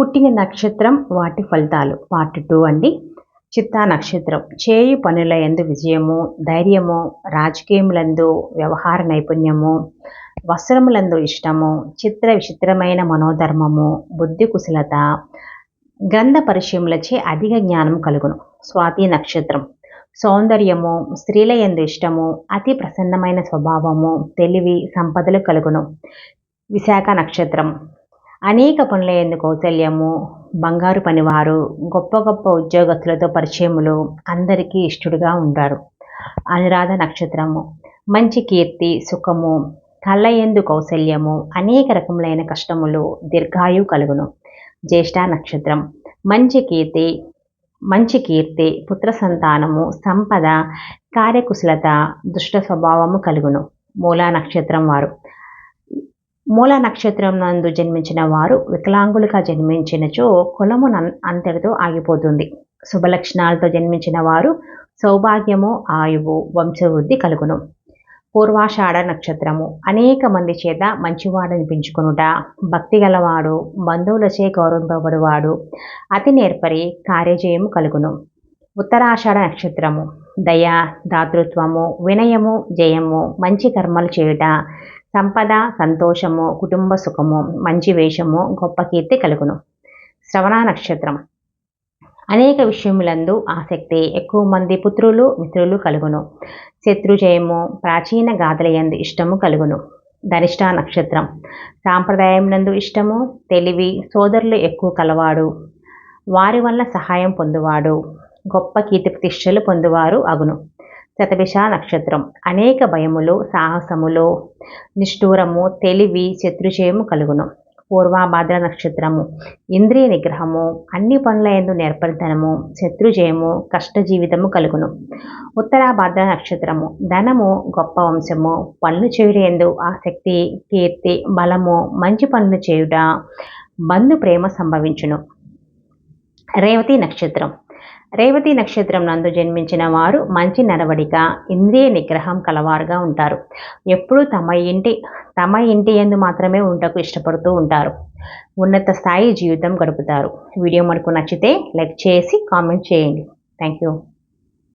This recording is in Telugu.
పుట్టిన నక్షత్రం వాటి ఫలితాలు. పార్ట్ టూ అండి. చిత్తా నక్షత్రం. చేయి పనుల ఎందు విజయము ధైర్యము రాజకీయములందు వ్యవహార నైపుణ్యము వస్త్రములందు ఇష్టము చిత్ర విచిత్రమైన మనోధర్మము బుద్ధి కుశలత గంధ పరిచయములచే అధిక జ్ఞానం కలుగును. స్వాతి నక్షత్రం. సౌందర్యము స్త్రీల ఎందు ఇష్టము అతి ప్రసన్నమైన స్వభావము తెలివి సంపదలు కలుగును. విశాఖ నక్షత్రం. అనేక పనులయ్యేందు కౌశల్యము బంగారు పనివారు గొప్ప గొప్ప ఉద్యోగస్తులతో పరిచయములు అందరికీ ఇష్టడుగా ఉంటారు అనురాధ నక్షత్రము మంచి కీర్తి సుఖము కళ్ళయందు కౌశల్యము అనేక రకములైన కష్టములు దీర్ఘాయు కలుగును. జ్యేష్ఠ నక్షత్రం మంచి కీర్తి మంచి కీర్తి పుత్ర సంతానము సంపద కార్యకుశలత దుష్ట స్వభావము కలుగును. మూలా నక్షత్రం వారు మూల నక్షత్రం నందు జన్మించిన వారు వికలాంగులుగా జన్మించినచో కులము అంతటితో ఆగిపోతుంది. శుభలక్షణాలతో జన్మించిన వారు సౌభాగ్యము ఆయువు వంశవృద్ధి కలుగును. పూర్వాషాఢ నక్షత్రము అనేక మంది చేత మంచివాడనిపించుకునుట భక్తి గలవాడు బంధువులచే గౌరవింపబడువాడు అతి నేర్పరి కార్యజయము కలుగును. ఉత్తరాషాఢ నక్షత్రము దయ దాతృత్వము వినయము జయము మంచి కర్మలు చేయుట సంపద సంతోషము కుటుంబ సుఖము మంచి వేషము గొప్ప కీర్తి కలుగును. శ్రవణ నక్షత్రం. అనేక విషయములందు ఆసక్తి ఎక్కువ మంది పుత్రులు మిత్రులు కలుగును. శత్రుజయము ప్రాచీన గాథలయందు ఇష్టము కలుగును. ధనిష్ట నక్షత్రం. సాంప్రదాయమునందు ఇష్టము తెలివి సోదరులు ఎక్కువ కలవాడు. వారి వల్ల సహాయం పొందువాడు. గొప్ప కీర్తి ప్రతిష్టలు పొందువారు అగును. శతభిష నక్షత్రం. అనేక భయములు సాహసములు నిష్ఠూరము తెలివి శత్రుచయము కలుగును. పూర్వాభాద్ర నక్షత్రము ఇంద్రియ నిగ్రహము అన్ని పనుల ఎందు నేర్పరితనము శత్రుజయము కష్టజీవితము కలుగును. ఉత్తరాభాద్ర నక్షత్రము ధనము గొప్ప వంశము పనులు చేయుటందు ఆసక్తి కీర్తి బలము మంచి పనులు చేయుట బంధు ప్రేమ సంభవించును. రేవతి నక్షత్రం రేవతి నక్షత్రం నందు జన్మించిన వారు మంచి నడవడిక ఇంద్రియ నిగ్రహం కలవారుగా ఉంటారు. ఎప్పుడూ తమ ఇంటి తమ ఇంటి ఎందు మాత్రమే ఉండకు ఇష్టపడుతూ ఉంటారు. ఉన్నత స్థాయి జీవితం గడుపుతారు. వీడియో మనకు నచ్చితే లైక్ చేసి కామెంట్ చేయండి. Thank you